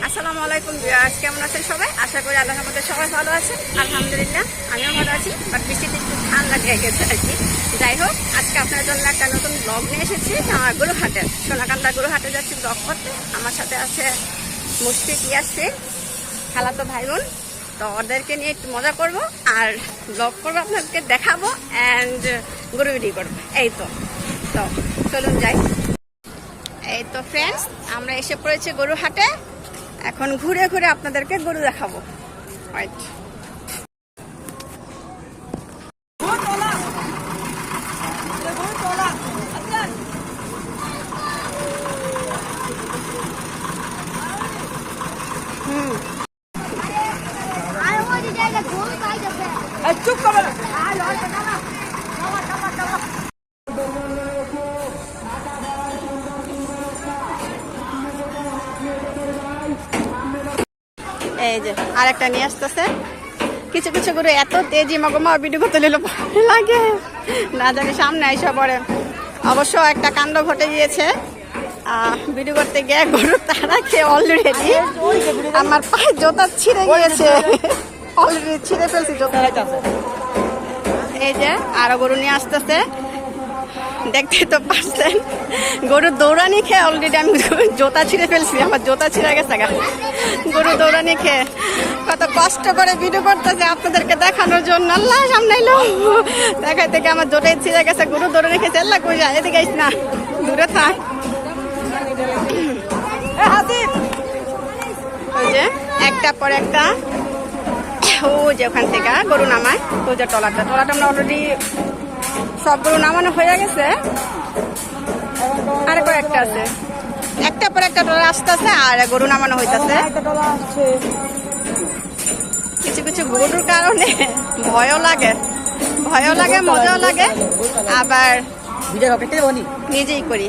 আসসালামু আলাইকুম ভিউয়ার্স, কেমন আছেন সবাই? আশা করি আল্লাহর মধ্যে সবাই ভালো আছেন। আলহামদুলিল্লাহ, আমিও ভালো আছি বাট বৃষ্টিতে একটু ঠান্ডা লেগে গেছে আর কি। যাই হোক, আজকে আপনার জন্য একটা নতুন ব্লগ নিয়ে এসেছি, আমার গুরুহাটের, সোনাকান্দা গুরুহাটে যাচ্ছি ব্লগ করতে। আমার সাথে আছে মুশফিক ইয়াসিন, খালাতো ভাই বোন তো ওদেরকে নিয়ে একটু মজা করব আর ব্লগ করব, আপনাদেরকে দেখাবো অ্যান্ড গরু বিডি করব। এই তো। তো চলুন যাই। এই তো ফ্রেন্ডস আমরা এসে পড়েছি গরু হাটে এখন ঘুরে ঘুরে আপনাদেরকে গরু দেখাবো চুপ করবে এই যে আরেকটা নিয়ে আসতেছে। কিছু কিছু গরু এত তেজি মগমা ভিডিও করতে লাগে। না জানি সামনে আইসা পড়ে। অবশ্য একটা কাণ্ড ঘটে গিয়েছে। ভিডিও করতে গিয়ে গরু তারা খেয়ে অলরেডি আমার পায়ে জোতা ছিঁড়ে গিয়েছে। অলরেডি ছিঁড়ে ফেলছি জোতা। এই যে আরও গরু নিয়ে আসতেছে। দেখতে তো পারছেন। গরু দৌড়ানি খেয়ে অলরেডি আমি জোতা ছিঁড়ে ফেলছি, আমার জোতা ছিঁড়ে গেছে গা। গরু দৌড়ানি খেয়ে কত কষ্ট করে ভিডিও করতেছে আপনাদেরকে দেখানোর জন্য। আল্লাহ সামনে এলো। দেখাই থেকে আমার জোটাই ছিঁড়ে গেছে, গরু দৌড়ানি খেয়েছে। আল্লাহ যায়? এদিকে না। দূরে থাক। যে, একটা পর একটা। ও যে ওখান থেকে গরু নামায়। ওই যে টলাটা টলাটা আমরা অলরেডি সব গরু নামানো হয়ে গেছে। আর কয়েকটা আছে। একটা পর একটা টলা আসতেছে আর গরু নামানো হইতাছে। কিছু কিছু গরুর কারণে ভয়ও লাগে। ভয়ও লাগে মজাও লাগে। আবার নিজেই করি।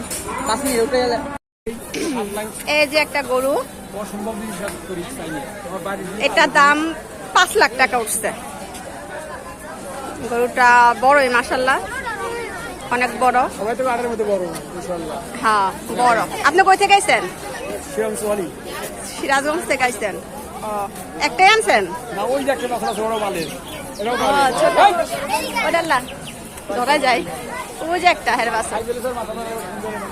এই যে একটা গরু এটা দাম পাঁচ লাখ টাকা উঠছে। গরুটা বড়ই মাসাল্লাহ অনেক বড়। সবাই তো আটের মধ্যে বড় ইনশাল্লাহ হ্যাঁ বড়। আপনি কই থেকে আইছেন? সিরাজগঞ্জ থেকে আইছেন। একটাই আনছেন? ওই যে একটা ধরা যায়। ওই যে হের বাসা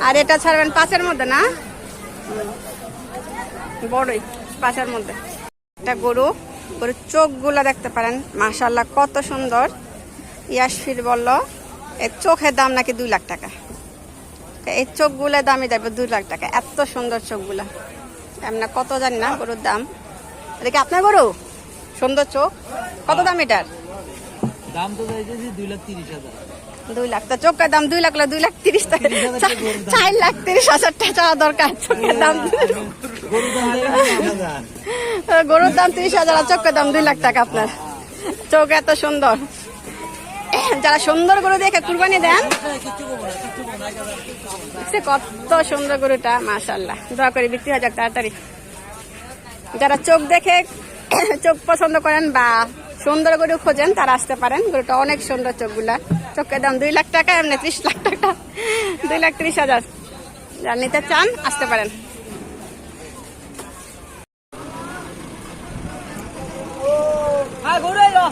আর এটা ছাড়বেন পাঁচের মধ্যে না? বড়ই পাঁচের মধ্যে। একটা গরু গরুর চোখগুলো দেখতে পারেন। মাশাল্লাহ কত সুন্দর। ইয়াসফির বলল এর চোখের দাম নাকি দুই লাখ টাকা। এই চোখগুলোর দামই যাবে দুই লাখ টাকা। এত সুন্দর চোখগুলা। এমনি কত জানি না গরুর দাম। এটা কি আপনার গরু? সুন্দর চোখ। কত দাম এটার? দাম তো দুই লাখ তিরিশ হাজার। দুই লাখ। তো চোখের দাম দুই লাখ দুই লাখ তিরিশ টাকা। চার লাখ তিরিশ হাজার টাকা দরকার। চোখের দাম হাজার। গরুর দাম তিরিশ হাজার আর চোখের দাম দুই লাখ টাকা আপনার। চোখ এত সুন্দর। যারা সুন্দর গরু দেখে কুরবানি দেন, সে কত সুন্দর গরুটা মাশাল্লাহ দোয়া করে বিক্রি হয়ে যাক তাড়াতাড়ি। যারা চোখ দেখে চোখ পছন্দ করেন বা সুন্দর গরু খোঁজেন, তারা আসতে পারেন। গরুটা অনেক সুন্দর চোখগুলা। চোখের দাম দুই লাখ টাকা, এমনি ত্রিশ লাখ টাকা। দুই লাখ ত্রিশ হাজার। যারা নিতে চান, আসতে পারেন হ্যাঁ গরু এলো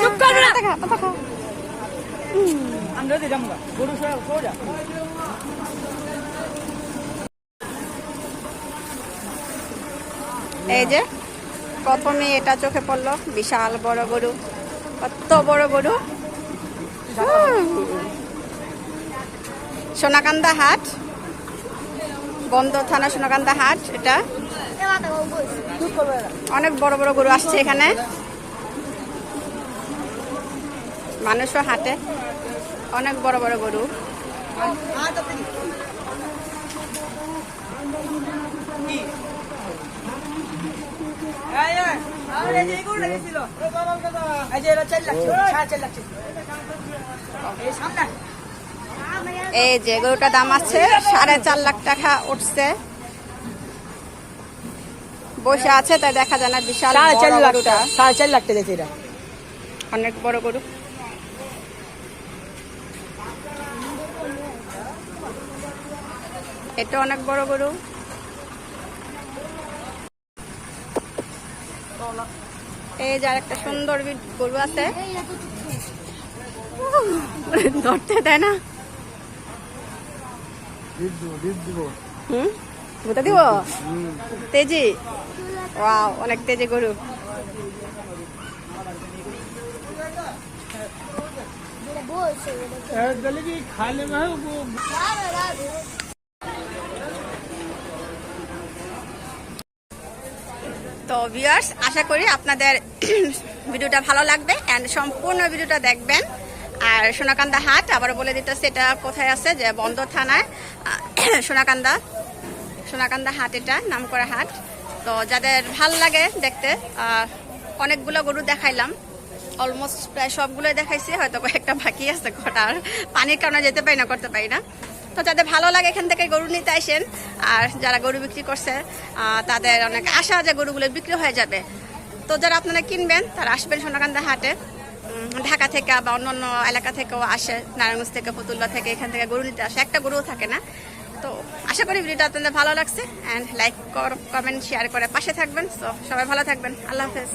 চুপ করবে না দেখা কথা খাও। আমরা দিলাম না গরু সোজা এই যে প্রথমে এটা চোখে পড়ল বিশাল বড় গরু কত বড় গরু। সোনাকান্দা হাট বন্ধ থানা সোনাকান্দা হাট এটা। অনেক বড় বড় গরু আসছে এখানে। মানুষও হাটে। অনেক বড় বড় গরু। এই গরুটা যে গরুটার দাম আছে সাড়ে চার লাখ টাকা উঠছে। বসে আছে তাই দেখা যায় না বিশাল সাড়ে চার লাখ টাকা সাড়ে চার লাখ টাকা অনেক বড় গরু। এটা অনেক বড় গরু। এই যে আর একটা সুন্দর গরু আছে। ধরতে দেয় না। হুম? তেজি? অনেক তেজি গরু। তো ভিউয়ার্স আশা করি আপনাদের ভিডিওটা ভালো লাগবে অ্যান্ড সম্পূর্ণ ভিডিওটা দেখবেন। আর সোনাকান্দা হাট আবার বলে দিতেছে, এটা কোথায় আছে? যে বন্দর থানায়। সোনাকান্দা সোনাকান্দা হাট এটা নাম করা হাট। তো যাদের ভালো লাগে দেখতে অনেকগুলো গরু দেখাইলাম। অলমোস্ট প্রায় সবগুলোই দেখাইছি হয়তো কয়েকটা বাকি আছে কটার পানির কারণে যেতে পারি না, করতে পারি না। তো যাদের ভালো লাগে এখান থেকে গরু নিতে আসেন। আর যারা গরু বিক্রি করছে তাদের অনেক আশা যে গরুগুলো বিক্রি হয়ে যাবে। তো যারা আপনারা কিনবেন, তারা আসবেন সোনাকান্দা হাটে। ঢাকা থেকে বা অন্যান্য এলাকা থেকেও আসে, নারায়ণগঞ্জ থেকে, পুতুল্লা থেকে, এখান থেকে গরু নিতে আসে। একটা গরুও থাকে না। তো আশা করি ভিডিওটা আপনাদের ভালো লাগছে। অ্যান্ড লাইক কমেন্ট শেয়ার করে পাশে থাকবেন। তো সবাই ভালো থাকবেন। আল্লাহ হাফেজ।